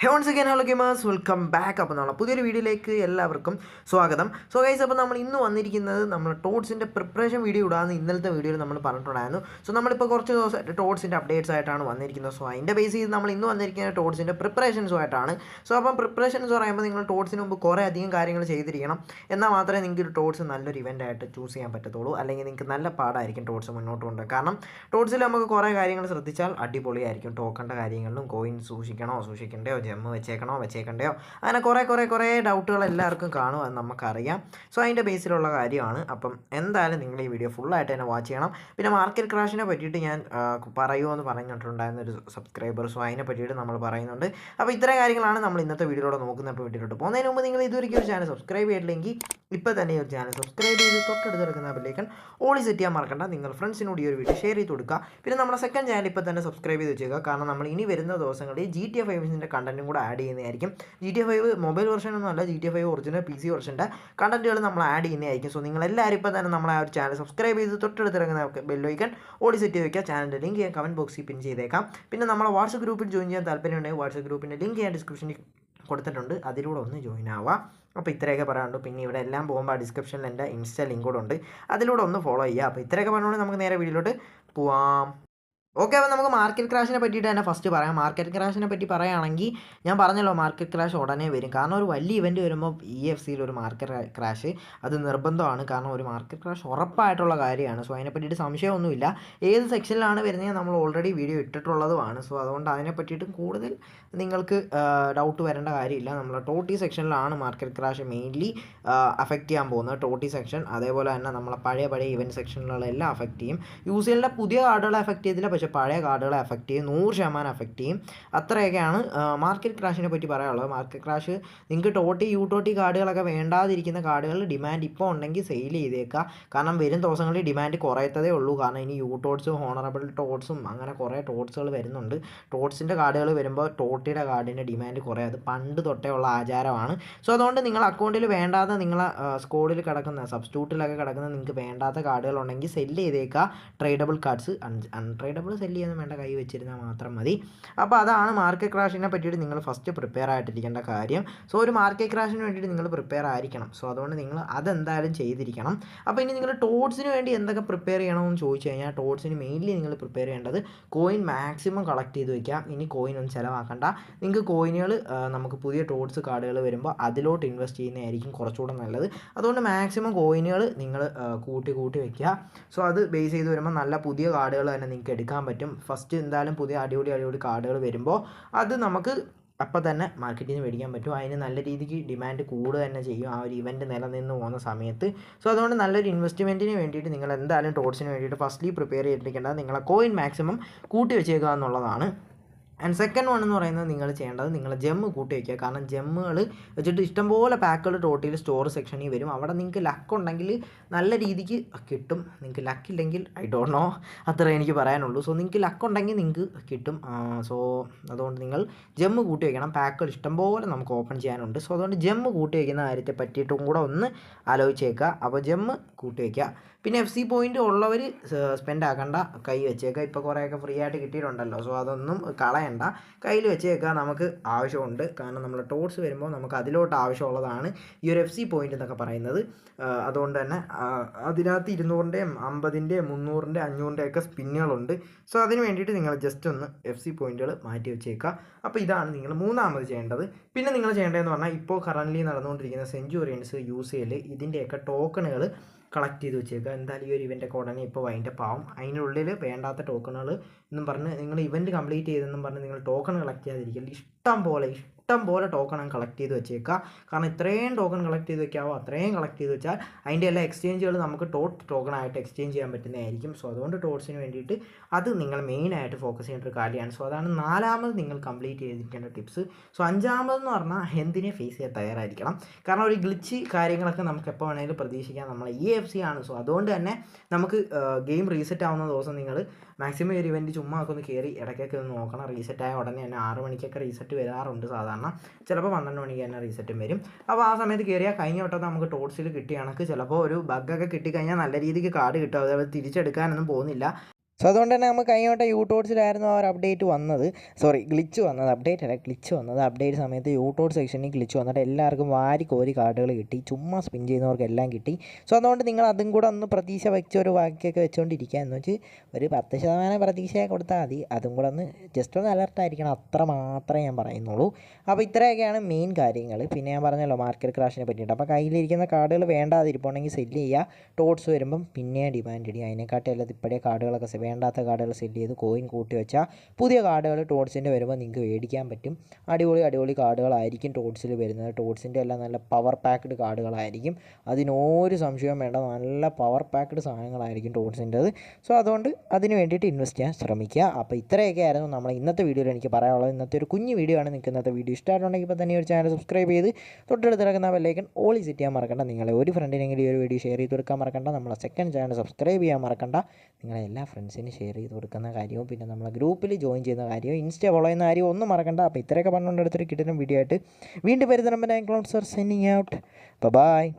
Hey once again hello gamers welcome back അപ്പോൾ നമ്മൾ പുതിയൊരു വീഡിയോയിലേക്ക് എല്ലാവർക്കും സ്വാഗതം. സോ ഗൈസ് അപ്പോൾ നമ്മൾ ഇന്ന് വന്നിരിക്കുന്നത് നമ്മൾ ടോട്ട്സിന്റെ പ്രിപ്പറേഷൻ വീഡിയോ ഇടാമെന്ന് ഇന്നലത്തെ വീഡിയോയിൽ നമ്മൾ പറഞ്ഞിട്ടുണ്ടായിരുന്നു. സോ നമ്മളിപ്പോൾ കുറച്ച് ദിവസം ടോട്ട്സിന്റെ അപ്ഡേറ്റ്സ് ആയിട്ടാണ് വന്നിരിക്കുന്നത്. സോ അതിന്റെ ബേസ് ചെയ്ത് നമ്മൾ ഇന്ന് വന്നിരിക്കുന്നത് ടോട്ട്സിന്റെ പ്രിപ്പറേഷൻസുമായിട്ടാണ് സോ അപ്പം പ്രിപ്പറേഷൻസ് പറയുമ്പോൾ നിങ്ങൾ ടോട്ട്സിന് മുമ്പ് കുറേ അധികം കാര്യങ്ങൾ ചെയ്തിരിക്കണം. എന്നാൽ മാത്രമേ നിങ്ങൾക്ക് ടോട്ട്സ് നല്ലൊരു ഇവന്റ് ആയിട്ട് ചൂസ് ചെയ്യാൻ പറ്റത്തുള്ളൂ. അല്ലെങ്കിൽ നിങ്ങൾക്ക് നല്ല പാടായിരിക്കും ടോട്ട്സ് മുന്നോട്ട് കൊണ്ട് കാരണം ടോട്ട്സിൽ നമുക്ക് കുറേ കാര്യങ്ങൾ ശ്രദ്ധിച്ചാൽ അടിപൊളിയായിരിക്കും. ടോക്കണ്ട കാര്യങ്ങളിലും കോയിൻ സൂക്ഷിക്കണോ? സൂക്ഷിക്കണ്ടയോ? ജമ്മ് വെച്ചേക്കണോ വെച്ചേക്കണ്ടയോ? അങ്ങനെ കുറേ കുറേ കുറേ ഡൗട്ടുകൾ എല്ലാവർക്കും കാണും നമുക്കറിയാം. സോ അതിന്റെ ബേസിലുള്ള കാര്യമാണ്. അപ്പം എന്തായാലും നിങ്ങൾ ഈ വീഡിയോ ഫുള്ളായിട്ട് തന്നെ വാച്ച് ചെയ്യണം. പിന്നെ മാർക്കറ്റ് ക്രാഷിനെ പറ്റിയിട്ട് ഞാൻ പറയുമോ എന്ന് പറഞ്ഞിട്ടുണ്ടായിരുന്ന ഒരു സബ്സ്ക്രൈബർ സോ അതിനെ പറ്റിയിട്ട് നമ്മൾ പറയുന്നുണ്ട്. അപ്പോൾ ഇത്തരം കാര്യങ്ങളാണ് നമ്മൾ ഇന്നത്തെ വീഡിയോയിലൂടെ നോക്കുന്ന വീട്ടിലോട്ട് പോകുന്നതിന് മുമ്പ് നിങ്ങൾ ഇതുവരെയ്ക്കും ഒരു ചാനൽ സബ്സ്ക്രൈബ് ചെയ്തില്ലെങ്കിൽ ഇപ്പോൾ തന്നെ ഈ ഒരു ചാനൽ സബ്സ്ക്രൈബ് ചെയ്ത് തൊട്ടടുത്ത് കിടക്കുന്ന ബെല്ലേക്കൻ ഓളി സെറ്റ് ചെയ്യാൻ മറക്കണ്ട. നിങ്ങൾ ഫ്രണ്ട്സിനോട് ഈ ഒരു വീഡിയോ ഷെയർ ചെയ്ത് കൊടുക്കുക. പിന്നെ നമ്മുടെ സെക്കൻഡ് ചാനൽ ഇപ്പോൾ തന്നെ സബ്സ്ക്രൈബ് ചെയ്ത് വെച്ചേക്കുക. കാരണം നമ്മൾ ഇനി വരുന്ന ദിവസങ്ങളിൽ ജി ടി എഫ് ഫൈവിന്റെ കണ്ടന്റും കൂടെ ആഡ് ചെയ്യുന്നതായിരിക്കും. G T F five mobile version ഒന്നും അല്ല. G T F five original P C വെർഷന്റെ കണ്ടന്റുകൾ നമ്മൾ ആഡ് ചെയ്യുന്നതായിരിക്കും. സോ നിങ്ങൾ എല്ലാവരും ഇപ്പോൾ തന്നെ നമ്മളെ ആ ഒരു ചാനൽ സബ്സ്ക്രൈബ് ചെയ്ത് തൊട്ടടുത്ത് ഇറങ്ങുന്ന ബെല്ലോയിക്കൻ ഓളി സെറ്റ് ചെയ്ത് വെക്കുക. ചാനലിന്റെ ലിങ്ക് ഞാൻ കമന്റ് ബോക്സിൽ പിൻ ചെയ്തേക്കാം. പിന്നെ നമ്മളെ വാട്സപ്പ് ഗ്രൂപ്പിൽ ജോയിൻ ചെയ്യാൻ താല്പര്യമുണ്ടെങ്കിൽ വാട്സപ്പ് ഗ്രൂപ്പിന്റെ ലിങ്ക് ഞാൻ ഡിസ്ക്രിപ്ഷനിൽ കൊടുത്തിട്ടുണ്ട്. അതിലൂടെ ഒന്ന് ജോയിൻ ആവാം. അപ്പോൾ ഇത്രയൊക്കെ പറയാനുണ്ട്. പിന്നെ ഇവിടെ എല്ലാം പോകുമ്പോൾ ഡിസ്ക്രിപ്ഷനിൽ എന്റെ ഇൻസ്റ്റ ലിങ്ക് ഉണ്ട്. അതിലൂടെ ഒന്ന് ഫോളോ ചെയ്യുക. അപ്പോൾ ഇത്രയൊക്കെ പറഞ്ഞുകൊണ്ട് നമുക്ക് നേരെ വീഡിയോയിലോട്ട് പോവാം. ഓക്കെ അപ്പോൾ നമുക്ക് മാർക്കറ്റ് ക്രാഷിനെ പറ്റിയിട്ട് തന്നെ ഫസ്റ്റ് പറയാം. മാർക്കറ്റ് ക്രാഷിനെ പറ്റി പറയുകയാണെങ്കിൽ ഞാൻ പറഞ്ഞല്ലോ മാർക്കറ്റ് ക്രാഷ് ഉടനെ വരും. കാരണം ഒരു വലിയ ഇവന്റ് വരുമ്പോൾ ഇ എഫ് സിയിൽ ഒരു മാർക്കറ്റ് ക്രാഷ് അത് നിർബന്ധമാണ്. കാരണം ഒരു മാർക്കറ്റ് ക്രാഷ് ഉറപ്പായിട്ടുള്ള കാര്യമാണ്. സോ അതിനെ പറ്റിയിട്ട് സംശയമൊന്നുമില്ല. ഏത് സെക്ഷനിലാണ് വരുന്നത് നമ്മൾ ഓൾറെഡി വീഡിയോ ഇട്ടിട്ടുള്ളതുമാണ്. സോ അതുകൊണ്ട് അതിനെ പറ്റിയിട്ട് കൂടുതൽ നിങ്ങൾക്ക് ഡൗട്ട് വരേണ്ട കാര്യമില്ല. നമ്മൾ ടോട്ടി സെക്ഷനിലാണ് മാർക്കറ്റ് ക്രാഷ് മെയിൻലി അഫക്റ്റ് ചെയ്യാൻ പോകുന്നത്. ടോട്ടി സെക്ഷൻ അതേപോലെ തന്നെ നമ്മളെ പഴയ പഴയ ഇവന്റ് സെക്ഷനിലുള്ള എല്ലാം അഫക്റ്റ് ചെയ്യും. യു സി പുതിയ കാർഡുകളെ അഫക്റ്റ് ചെയ്തില്ല. പക്ഷേ പഴയ കാർഡുകളെ എഫക്റ്റ് ചെയ്യും നൂറ് ശതമാനം എഫക്റ്റ് ചെയ്യും. അത്രയൊക്കെയാണ് മാർക്കറ്റ് ക്രാഷിനെ പറ്റി പറയാനുള്ളത്. മാർക്കറ്റ് ക്രാഷ് നിങ്ങൾക്ക് ടോട്ടി യു ടോട്ടി കാർഡുകളൊക്കെ വേണ്ടാതിരിക്കുന്ന കാർഡുകൾ ഡിമാൻഡ് ഇപ്പോൾ ഉണ്ടെങ്കിൽ സെയിൽ ചെയ്തേക്കുക. കാരണം വരും ദിവസങ്ങളിൽ ഡിമാൻഡ് കുറയത്തതേ ഉള്ളൂ. കാരണം ഇനി യു ടോട്ട്സും ഹോണറബിൾ ടോട്ട്സും അങ്ങനെ കുറേ ടോട്ട്സുകൾ വരുന്നുണ്ട്. ടോട്ട്സിന്റെ കാർഡുകൾ വരുമ്പോൾ ടോട്ടിയുടെ കാർഡിന്റെ ഡിമാൻഡ് കുറയും. അത് പണ്ട് തൊട്ടേ ഉള്ള ആചാരമാണ്. സോ അതുകൊണ്ട് നിങ്ങൾ അക്കൗണ്ടിൽ വേണ്ടാതെ നിങ്ങളെ സ്കോഡിൽ കിടക്കുന്ന സബ്സ്റ്റിറ്റ്യൂട്ടിലൊക്കെ കിടക്കുന്ന നിങ്ങൾക്ക് വേണ്ടാത്ത കാർഡുകൾ ഉണ്ടെങ്കിൽ സെല്ല് ചെയ്തേക്കുക. ട്രേഡബിൾ കാർഡ്സ് അൺട്രേഡബിൾ സെല്ല് ചെയ്യാൻ വേണ്ട കൈ വെച്ചിരുന്നാൽ മാത്രം മതി. അപ്പോൾ അതാണ് മാർക്കറ്റ് ക്രാഷിനെ പറ്റിയിട്ട് നിങ്ങൾ ഫസ്റ്റ് പ്രിപ്പയർ ആയിട്ടിരിക്കേണ്ട കാര്യം. സോ ഒരു മാർക്കറ്റ് ക്രാഷിന് വേണ്ടിയിട്ട് നിങ്ങൾ പ്രിപ്പയർ ആയിരിക്കണം. സോ അതുകൊണ്ട് നിങ്ങൾ അതെന്തായാലും ചെയ്തിരിക്കണം. അപ്പോൾ ഇനി നിങ്ങൾ ടോട്ട്സിന് വേണ്ടി എന്തൊക്കെ പ്രിപ്പയർ ചെയ്യണമെന്ന് ചോദിച്ചു കഴിഞ്ഞാൽ ടോട്ട്സിന് മെയിൻലി നിങ്ങൾ പ്രിപ്പയർ ചെയ്യേണ്ടത് കോയിൻ മാക്സിമം കളക്ട് ചെയ്ത് വെക്കാം ഇനി കോയിൻ ഒന്നും ചിലവാക്കണ്ട. നിങ്ങൾക്ക് കോയിനുകൾ നമുക്ക് പുതിയ ടോട്ട്സ് കാർഡുകൾ വരുമ്പോൾ അതിലോട്ട് ഇൻവെസ്റ്റ് ചെയ്യുന്നതായിരിക്കും കുറച്ചുകൂടെ നല്ലത്. അതുകൊണ്ട് മാക്സിമം കോയിനുകൾ നിങ്ങൾ കൂട്ടി കൂട്ടി വെക്കുക. സോ അത് ബേസ് ചെയ്ത് വരുമ്പോൾ നല്ല പുതിയ കാർഡുകൾ തന്നെ നിങ്ങൾക്ക് എടുക്കാൻ പറ്റും. ഫസ്റ്റ് എന്തായാലും പുതിയ അടിപൊളി അടിപൊളി കാർഡുകൾ വരുമ്പോൾ അത് നമുക്ക് അപ്പം തന്നെ മാർക്കറ്റിൽ നിന്ന് മേടിക്കാൻ പറ്റും. അതിന് നല്ല രീതിക്ക് ഡിമാൻഡ് കൂടുക തന്നെ ചെയ്യും. ആ ഒരു ഇവന്റ് നിലനിന്ന് പോകുന്ന സമയത്ത്. സോ അതുകൊണ്ട് നല്ലൊരു ഇൻവെസ്റ്റ്മെന്റിന് വേണ്ടിയിട്ട് നിങ്ങൾ എന്തായാലും ടോട്ട്സിന് വേണ്ടിയിട്ട് ഫസ്റ്റ്ലി പ്രിപ്പയർ ചെയ്തിരിക്കേണ്ടത് നിങ്ങളെ കോയിൻ മാക്സിമം കൂട്ടി വെച്ചേക്കുക എന്നുള്ളതാണ്. ആൻഡ് സെക്കൻഡ് വൺ എന്ന് പറയുന്നത് നിങ്ങൾ ചെയ്യേണ്ടത് നിങ്ങൾ ജെമ്മ് കൂട്ടി വയ്ക്കുക കാരണം ജെമ്മുകൾ വെച്ചിട്ട് ഇഷ്ടംപോലെ പാക്കുകൾ ടോട്ടിൽ സ്റ്റോർ സെക്ഷനിൽ വരും. അവിടെ നിങ്ങൾക്ക് ലക്ക് ഉണ്ടെങ്കിൽ നല്ല രീതിക്ക് കിട്ടും. നിങ്ങൾക്ക് ലക്ക് ഇല്ലെങ്കിൽ ഐ ഡോണ്ട് നോ അത്ര എനിക്ക് പറയാനുള്ളൂ. സോ നിങ്ങൾക്ക് ലക്ക് ഉണ്ടെങ്കിൽ നിങ്ങൾക്ക് കിട്ടും. സോ അതുകൊണ്ട് നിങ്ങൾ ജെമ്മ് കൂട്ടി വയ്ക്കണം പാക്കുകൾ ഇഷ്ടംപോലെ നമുക്ക് ഓപ്പൺ ചെയ്യാനുണ്ട്. സോ അതുകൊണ്ട് ജെമ്മ് കൂട്ടി വയ്ക്കുന്ന കാര്യത്തെ പറ്റിയിട്ടും കൂടെ ഒന്ന് ആലോചിച്ചേക്കുക. അപ്പോൾ ജെമ്മ് കൂട്ടി വയ്ക്കുക പിന്നെ എഫ് സി പോയിന്റ് ഉള്ളവർ സ്പെൻഡ് ആക്കണ്ട. കൈ വെച്ചേക്കുക ഇപ്പോൾ കുറേയൊക്കെ ഫ്രീ ആയിട്ട് കിട്ടിയിട്ടുണ്ടല്ലോ. സോ അതൊന്നും കളയണ്ട. കയ്യിൽ വെച്ചേക്കുക നമുക്ക് ആവശ്യമുണ്ട്. കാരണം നമ്മൾ ടോട്ട്സ് വരുമ്പോൾ നമുക്ക് അതിലോട്ട് ആവശ്യമുള്ളതാണ് ഈ ഒരു എഫ് സി പോയിന്റ് എന്നൊക്കെ പറയുന്നത്. അതുകൊണ്ട് തന്നെ അതിനകത്ത് ഇരുന്നൂറിന്റെയും അമ്പതിന്റെയും മുന്നൂറിന്റെ അഞ്ഞൂറിന്റെ ഒക്കെ സ്പിന്നുകളുണ്ട്. സോ അതിന് വേണ്ടിയിട്ട് നിങ്ങൾ ജസ്റ്റ് ഒന്ന് എഫ് സി പോയിന്റുകൾ മാറ്റി വെച്ചേക്കുക അപ്പോൾ ഇതാണ് നിങ്ങൾ മൂന്നാമത് ചെയ്യേണ്ടത്. പിന്നെ നിങ്ങൾ ചെയ്യേണ്ടതെന്ന് പറഞ്ഞാൽ ഇപ്പോൾ കറന്റ്ലി നടന്നുകൊണ്ടിരിക്കുന്ന സെഞ്ചുറിയൻസ് യൂസ് ചെയ്യൽ ഇതിന്റെയൊക്കെ ടോക്കണുകൾ കളക്ട് ചെയ്ത് വെച്ചേക്കുക എന്തായാലും ഈ ഒരു ഇവന്റൊക്കെ ഉടനെ ഇപ്പോൾ വൈൻഡ് അപ്പ് ആവും. അതിനുള്ളിൽ വേണ്ടാത്ത ടോക്കണുകൾ എന്നും പറഞ്ഞ് നിങ്ങൾ ഇവന്റ് കംപ്ലീറ്റ് ചെയ്തെന്നും പറഞ്ഞ് നിങ്ങൾ ടോക്കൺ കളക്ട് ചെയ്യാതിരിക്കില്ല ഇഷ്ടം പോലെ ഇഷ്ടം പോലെ ടോക്കൺ കളക്ട് ചെയ്ത് വെച്ചേക്കുക കാരണം ഇത്രയും ടോക്കൺ കളക്ട് ചെയ്ത് വെക്കാവോ അത്രയും കളക്ട് ചെയ്ത് വെച്ചാൽ അതിന്റെ എല്ലാ എക്സ്ചേഞ്ചുകൾ നമുക്ക് ടോട്ട് ടോക്കൺ ആയിട്ട് എക്സ്ചേഞ്ച് ചെയ്യാൻ പറ്റുന്നതായിരിക്കും. സോ അതുകൊണ്ട് ടോട്ട്സിന് വേണ്ടിയിട്ട് അത് നിങ്ങൾ മെയിനായിട്ട് ഫോക്കസ് ചെയ്യേണ്ട ഒരു കാര്യമാണ്. സോ അതാണ് നാലാമത് നിങ്ങൾ കംപ്ലീറ്റ് ചെയ്തിരിക്കേണ്ട ടിപ്സ് സോ അഞ്ചാമതെന്ന് പറഞ്ഞാൽ എന്തിനെ ഫേസ് ചെയ്യാൻ തയ്യാറായിരിക്കണം. കാരണം ഒരു ഗ്ലിച്ച് കാര്യങ്ങളൊക്കെ നമുക്ക് എപ്പോൾ വേണമെങ്കിലും പ്രതീക്ഷിക്കാം. നമ്മൾ ഇ എഫ് സി ആണ്. സോ അതുകൊണ്ട് തന്നെ നമുക്ക് ഗെയിം റീസെറ്റ് ആവുന്ന ദിവസം നിങ്ങൾ മാക്സിമം ഒരു ഇവന്റ് ചുമ്മാ ഒക്കെ ഒന്ന് കയറി ഇടയ്ക്കൊക്കെ ഒന്ന് നോക്കണം. റീസെറ്റ് ആയ ഉടനെ തന്നെ ആറ് മണിക്കൊക്കെ റീസെറ്റ് വരാറുണ്ട് സാധാരണ. ചിലപ്പോൾ പന്ത്രണ്ട് മണിക്ക് തന്നെ റീസെറ്റും വരും. അപ്പോൾ ആ സമയത്ത് കയറിയാൽ കഴിഞ്ഞ വട്ടം നമുക്ക് ടോട്ട്സിൽ കിട്ടിയ കണക്ക് ചിലപ്പോൾ ഒരു ബഗ്ഗൊക്കെ കിട്ടിക്കഴിഞ്ഞാൽ നല്ല രീതിക്ക് കാർഡ് കിട്ടും. അതേപോലെ തിരിച്ചെടുക്കാനൊന്നും പോകുന്നില്ല. സോ അതുകൊണ്ട് തന്നെ നമുക്ക് കഴിഞ്ഞോട്ടെ യൂട്ടോട്സിലായിരുന്നു ആ ഒരു അപ്ഡേറ്റ് വന്നത്. സോറി ഗ്ലിച്ച് വന്നത്. അപ്ഡേറ്റ് അല്ല ഗ്ലിച്ച് വന്നത്. അപ്ഡേറ്റ് സമയത്ത് യൂട്ടോഡ് സെക്ഷനിൽ ഗ്ലിച്ച് വന്നിട്ട് എല്ലാവർക്കും വാരി കോരി കാർഡുകൾ കിട്ടി. ചുമ്മാ സ്പിൻ ചെയ്യുന്നവർക്ക് എല്ലാം കിട്ടി. സോ അതുകൊണ്ട് നിങ്ങൾ അതും കൂടെ ഒന്ന് പ്രതീക്ഷ വെച്ച ഒരു വാക്കിയൊക്കെ വെച്ചുകൊണ്ടിരിക്കുക എന്ന് വെച്ച് ഒരു പത്ത് ശതമാനം പ്രതീക്ഷ കൊടുത്താൽ മതി. അതും കൂടെ ഒന്ന് ജസ്റ്റ് ഒന്ന് അലർട്ടായിരിക്കണം അത്ര മാത്രമേ ഞാൻ പറയുന്നുള്ളൂ. അപ്പോൾ ഇത്രയൊക്കെയാണ് മെയിൻ കാര്യങ്ങൾ. പിന്നെ ഞാൻ പറഞ്ഞല്ലോ മാർക്കറ്റ് ക്രാഷിനെ പറ്റിയിട്ട്. അപ്പോൾ കയ്യിലിരിക്കുന്ന കാർഡുകൾ വേണ്ടാതിരിപ്പുണ്ടെങ്കിൽ സെല്ല് ചെയ്യുക. ടോട്ട്സ് വരുമ്പം പിന്നെ ഡിമാൻഡ് ഇടുക. അതിനെക്കാട്ടി അല്ലാതെ ഇപ്പോഴേ കാർഡുകളൊക്കെ വേണ്ടാത്ത കാർഡുകൾ സെറ്റ് ചെയ്ത് കോയിൻ കൂട്ടി വെച്ചാൽ പുതിയ കാർഡുകൾ ടോട്ട്സിന്റെ വരുമ്പോൾ നിങ്ങൾക്ക് മേടിക്കാൻ പറ്റും. അടിപൊളി അടിപൊളി കാർഡുകളായിരിക്കും ടോട്ട്സിൽ വരുന്നത്. ടോട്ട്സിന്റെ എല്ലാം നല്ല പവർ പാക്ക്ഡ് കാർഡുകളായിരിക്കും. അതിനൊരു സംശയവും വേണ്ട നല്ല പവർ പാക്ക്ഡ് സാധനങ്ങളായിരിക്കും ടോട്ട്സിന്റെത് സോ അതുകൊണ്ട് അതിന് വേണ്ടിയിട്ട് ഇൻവെസ്റ്റ് ചെയ്യാൻ ശ്രമിക്കുക. അപ്പോൾ ഇത്രയൊക്കെ ആയിരുന്നു നമ്മൾ ഇന്നത്തെ വീഡിയോയിൽ എനിക്ക് പറയാനുള്ളത്. ഇന്നത്തെ ഒരു കുഞ്ഞു വീഡിയോ ആണ് നിങ്ങൾക്ക് ഇന്നത്തെ വീഡിയോ ഇഷ്ടമായിട്ടുണ്ടെങ്കിൽ ഇപ്പോൾ തന്നെ ഒരു ചാനൽ സബ്സ്ക്രൈബ് ചെയ്ത് തൊട്ടടുത്ത് കിടക്കുന്ന ബെല്ലൈക്കൻ ഓളി സെറ്റ് ചെയ്യാൻ മറക്കണ്ട. നിങ്ങളെ ഒരു ഫ്രണ്ടിനെങ്കിലും ഈ ഒരു വീഡിയോ ഷെയർ ചെയ്ത് കൊടുക്കാൻ മറക്കണ്ട. നമ്മളെ സെക്കൻഡ് ചാനൽ സബ്സ്ക്രൈബ് ചെയ്യാൻ മറക്കണ്ട. നിങ്ങളെ എല്ലാ ഫ്രണ്ട്സിനും ഷെയർ ചെയ്ത് കൊടുക്കുന്ന കാര്യവും പിന്നെ നമ്മളെ ഗ്രൂപ്പിൽ ജോയിൻ ചെയ്യുന്ന കാര്യവും ഇൻസ്റ്റ ഫോളോ ചെയ്യുന്ന കാര്യവും ഒന്നും മറക്കണ്ട. അപ്പോൾ ഇത്രയൊക്കെ പറഞ്ഞുകൊണ്ട് അടുത്തൊരു കിട്ടുന്ന വീഡിയോ ആയിട്ട് വീണ്ടും വരുന്ന number sir sending out bye